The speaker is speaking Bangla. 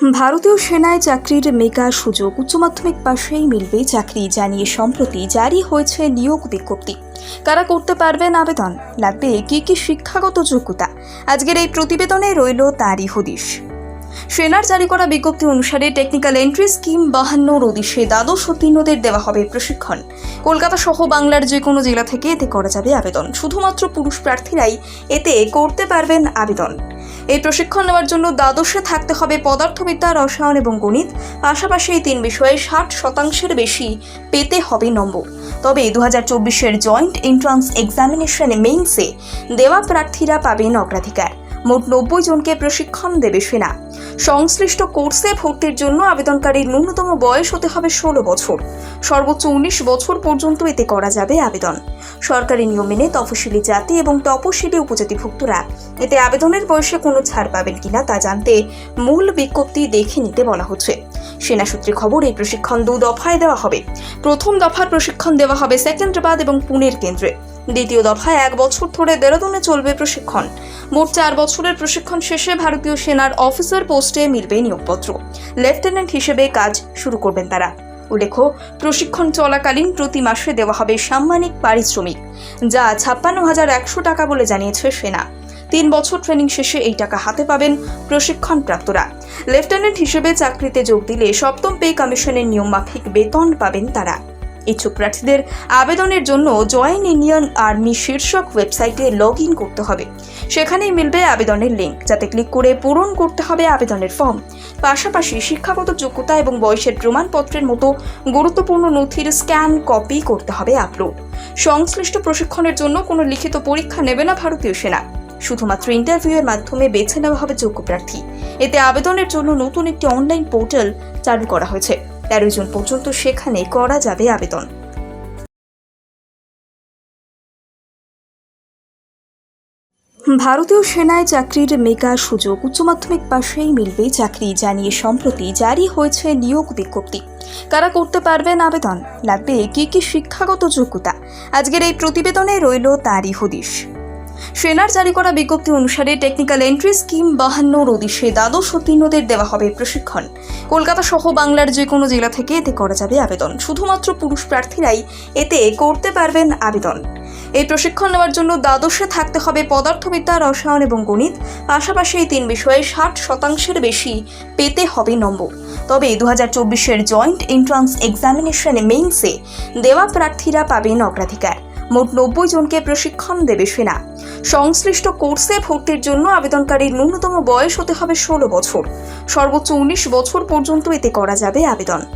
ভারতীয় সেনায় চাকরির মেগা সুযোগ উচ্চ মাধ্যমিক পাশেই মিলবে চাকরি জানিয়ে সম্প্রতি জারি হয়েছে নিয়োগ বিজ্ঞপ্তি। কারা করতে পারবেন আবেদন? লাগবে কি কি শিক্ষাগত যোগ্যতা? আজকের এই প্রতিবেদনে রইল তারই হদিশ। সেনার জারি করা বিজ্ঞপ্তি অনুসারে টেকনিক্যাল এন্ট্রি স্কিম বাহান্নর উদ্দেশ্যে দ্বাদশ উত্তীর্ণদের দেওয়া হবে প্রশিক্ষণ। কলকাতা সহ বাংলার যে কোনো জেলা থেকে এতে করা যাবে আবেদন। শুধুমাত্র পুরুষ প্রার্থীরাই এতে করতে পারবেন আবেদন। এই প্রশিক্ষণ নেওয়ার জন্য দ্বাদশে থাকতে হবে পদার্থবিদ্যা, রসায়ন এবং গণিত। পাশাপাশি এই তিন বিষয়ে ষাট শতাংশের বেশি পেতে হবে নম্বর। তবে দু হাজার চব্বিশের জয়েন্ট এন্ট্রান্স এক্সামিনেশন মেইনসে দেওয়া প্রার্থীরা পাবেন অগ্রাধিকার। মোট নব্বই জনকে প্রশিক্ষণ দেবে সেনা। সংশ্লিষ্ট কোর্সে ভর্তির জন্য আবেদনকারীর ন্যূনতম বয়স হতে হবে ষোলো বছর। সর্বোচ্চ উনিশ বছর পর্যন্ত এতে করা যাবে আবেদন। সরকারি নিয়ম মেনে তফসিলি জাতি এবং তপশিলি উপজাতিভুক্তরা এতে আবেদনের বয়সে কোনো ছাড় পাবেন কিনা তা জানতে মূল বিজ্ঞপ্তি দেখে নিতে বলা হচ্ছে। সেনা সূত্রে খবর, এই প্রশিক্ষণ দু দফায় দেওয়া হবে। প্রথম দফার প্রশিক্ষণ দেওয়া হবে সেকেন্দ্রাবাদ এবং পুনের কেন্দ্রে। দ্বিতীয় দফায় এক বছর ধরে দেরাদুনে চলবে প্রশিক্ষণ। মোট চার বছরের প্রশিক্ষণ শেষে ভারতীয় সেনার অফিসার পোস্টে মিলবে নিয়োগপত্র। লেফটেন্যান্ট হিসেবে কাজ শুরু করবেন তারা। উল্লেখ্য, প্রশিক্ষণ চলাকালীন প্রতি মাসে দেওয়া হবে সাম্মানিক পারিশ্রমিক, যা ছাপ্পান্ন হাজার একশো টাকা বলে জানিয়েছে সেনা। তিন বছর ট্রেনিং শেষে এই টাকা হাতে পাবেন প্রশিক্ষণপ্রাপ্তরা। লেফটেন্যান্ট হিসেবে চাকরিতে যোগ দিলে সপ্তম পে কমিশনের নিয়ম মাফিক বেতন পাবেন তারা। ইচ্ছুক প্রার্থীদের আবেদনের জন্য জয়েন ইন্ডিয়ান আর্মি শীর্ষক ওয়েবসাইটে লগ ইন করতে হবে। সেখানেই মিলবে আবেদনের লিঙ্ক, যাতে ক্লিক করে পূরণ করতে হবে আবেদনের ফর্ম। পাশাপাশি শিক্ষাগত যোগ্যতা এবং বয়সের প্রমাণপত্রের মতো গুরুত্বপূর্ণ নথির স্ক্যান কপি করতে হবে আপলোড। সংশ্লিষ্ট প্রশিক্ষণের জন্য কোনো লিখিত পরীক্ষা নেবে না ভারতীয় সেনা। শুধুমাত্র ইন্টারভিউয়ের মাধ্যমে বেছে নেওয়া হবে যোগ্য প্রার্থী। এতে আবেদনের জন্য নতুন একটি অনলাইন পোর্টাল চালু করা হয়েছে। তেরো জন পর্যন্ত সেখানে করা যাবে আবেদন। ভারতীয় সেনায় চাকরির মেগা সুযোগ উচ্চ মাধ্যমিক পাশেই মিলবে চাকরি জানিয়ে সম্প্রতি জারি হয়েছে নিয়োগ বিজ্ঞপ্তি। কারা করতে পারবেন আবেদন? লাগবে কি কি শিক্ষাগত যোগ্যতা? আজকের এই প্রতিবেদনে রইল তারই হদিশ। সেনার জারি করা বিজ্ঞপ্তি অনুসারে টেকনিক্যাল এন্ট্রি স্কিম বাহান্নর উদ্দেশ্যে দ্বাদশ উত্তীর্ণদের দেওয়া হবে প্রশিক্ষণ। কলকাতা সহ বাংলার যে কোনো জেলা থেকে এতে করা যাবে আবেদন। শুধুমাত্র পুরুষ প্রার্থীরাই এতে করতে পারবেন আবেদন। এই প্রশিক্ষণ নেওয়ার জন্য দ্বাদশে থাকতে হবে পদার্থবিদ্যা, রসায়ন এবং গণিত। পাশাপাশি এই তিন বিষয়ে ষাট শতাংশের বেশি পেতে হবে নম্বর। তবে দু হাজার চব্বিশের জয়েন্ট এন্ট্রান্স এক্সামিনেশন মেইনসে দেওয়া প্রার্থীরা পাবেন অগ্রাধিকার। মোট নব্বই জনকে প্রশিক্ষণ দেবে সেনা। সংশ্লিষ্ট কোর্সে ভর্তির জন্য আবেদনকারীর ন্যূনতম বয়স হতে হবে ষোলো বছর। সর্বোচ্চ উনিশ বছর পর্যন্ত এতে করা যাবে আবেদন।